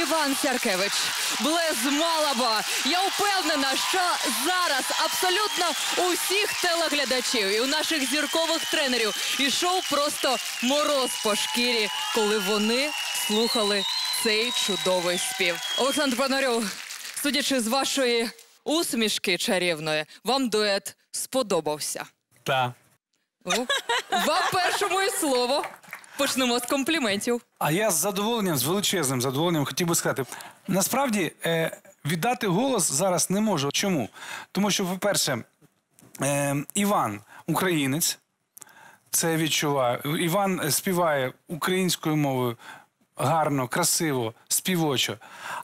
Іван Сяркевич, Блез Малаба. Я впевнена, що зараз абсолютно у всіх телеглядачів і у наших зіркових тренерів ішов просто мороз по шкірі, коли вони слухали цей чудовий спів. Олександр Пономарьов, судячи з вашої усмішки чарівної, вам дует сподобався. Так. Вам першому і слово. Почнемо з компліментів. А я з задоволенням, з величезним задоволенням хотів би сказати. Насправді е, віддати голос зараз не можу. Чому? Тому що, по-перше, е, Іван українець, це відчуваю. Іван співає українською мовою гарно, красиво, співочо.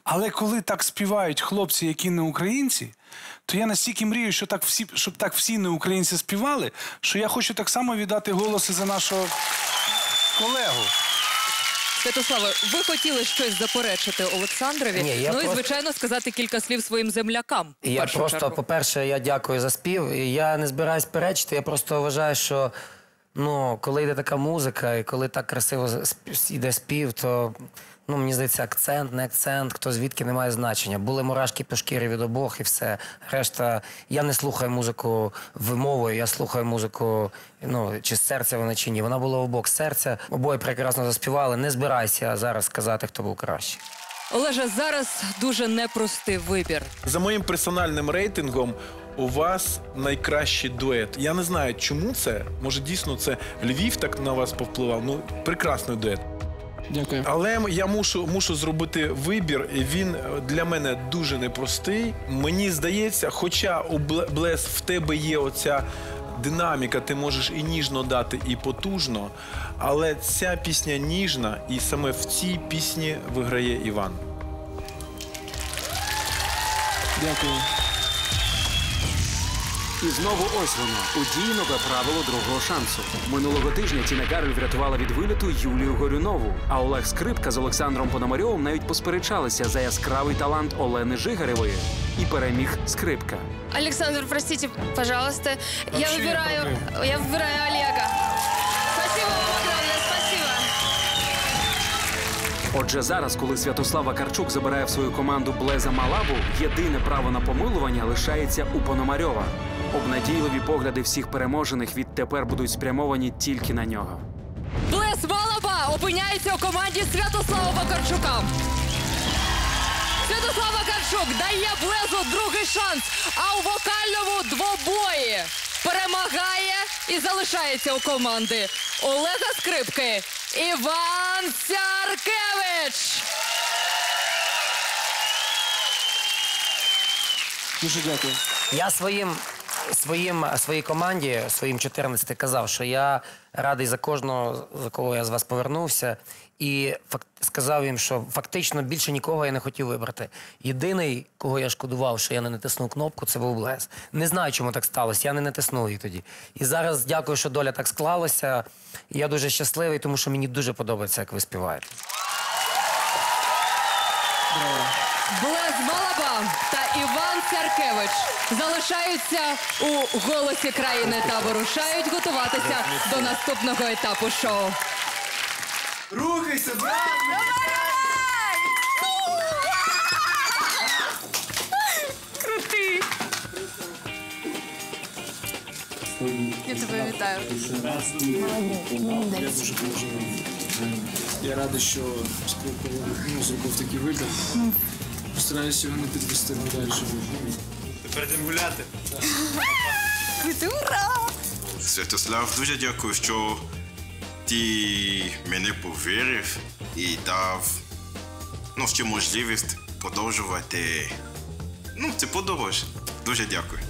Але коли так співають хлопці, які не українці, то я настільки мрію, що так всі, щоб так всі не українці співали, що я хочу так само віддати голос за нашого колегу. Святославе, ви хотіли щось заперечити Олександрові? Ні, я ну і просто- звичайно сказати кілька слів своїм землякам. в Я першу просто, чергу. по-перше, я дякую за спів. І Я не збираюсь перечити. Я просто вважаю, що ну, коли йде така музика, і коли так красиво сп- йде спів, то ну, мені здається, акцент, не акцент, хто звідки не має значення. Були мурашки по шкірі від обох і все. Решта, я не слухаю музику вимовою, я слухаю музику, ну, чи з серця вона чи ні. Вона була обох з серця. Обоє прекрасно заспівали. Не збирайся зараз сказати, хто був кращий. Олеже, зараз дуже непростий вибір. За моїм персональним рейтингом, у вас найкращий дует. Я не знаю, чому це. Може, дійсно це Львів так на вас повпливав. Ну, прекрасний дует. Дякую. Але я мушу, мушу зробити вибір. Він е, для мене дуже непростий. Мені здається, хоча у Бле- Блес в тебе є оця динаміка, ти можеш і ніжно дати, і потужно. Але ця пісня ніжна, і саме в цій пісні виграє Іван. Дякую. І знову ось воно удійнове правило другого шансу. Минулого тижня Тіна Кароль врятувала від виліту Юлію Горюнову. А Олег Скрипка з Олександром Пономарьовим навіть посперечалися за яскравий талант Олени Жигаревої. І переміг скрипка. Олександр, простите, пожалуйста. я вибираю, я вибираю Олега. Отже, зараз, коли Святослав Вакарчук забирає в свою команду Блеза Малабу, єдине право на помилування лишається у Пономарьова. Обнадійливі погляди всіх переможених відтепер будуть спрямовані тільки на нього. Блес Малаба опиняється у команді Святослава Вакарчука. Святослав Вакарчук дає Блезу другий шанс, а у вокальному двобої перемагає і залишається у команди Олега Скрипки Іван Сяркевич. Дуже дякую. Я своїм, своїм, своїй команді, своїм 14 казав, що я радий за кожного, за кого я з вас повернувся. І фак- сказав їм, що фактично більше нікого я не хотів вибрати. Єдиний, кого я шкодував, що я не натиснув кнопку, це був Блес. Не знаю, чому так сталося. Я не натиснув її тоді. І зараз дякую, що доля так склалася. Я дуже щасливий, тому що мені дуже подобається, як ви співаєте. Блез Малаба та Іван Сяркевич залишаються у голосі країни та вирушають готуватися до наступного етапу шоу. Рухайся, брат! Крутий. Я тебе вітаю. Я дуже дуже я радий, що скрипка ну, зробив такий вибір. Постараюся його не підвести далі. Святослав, дуже дякую, що ти мене повірив і дав ну, ще можливість продовжувати. Ну, це подорож. Дуже дякую.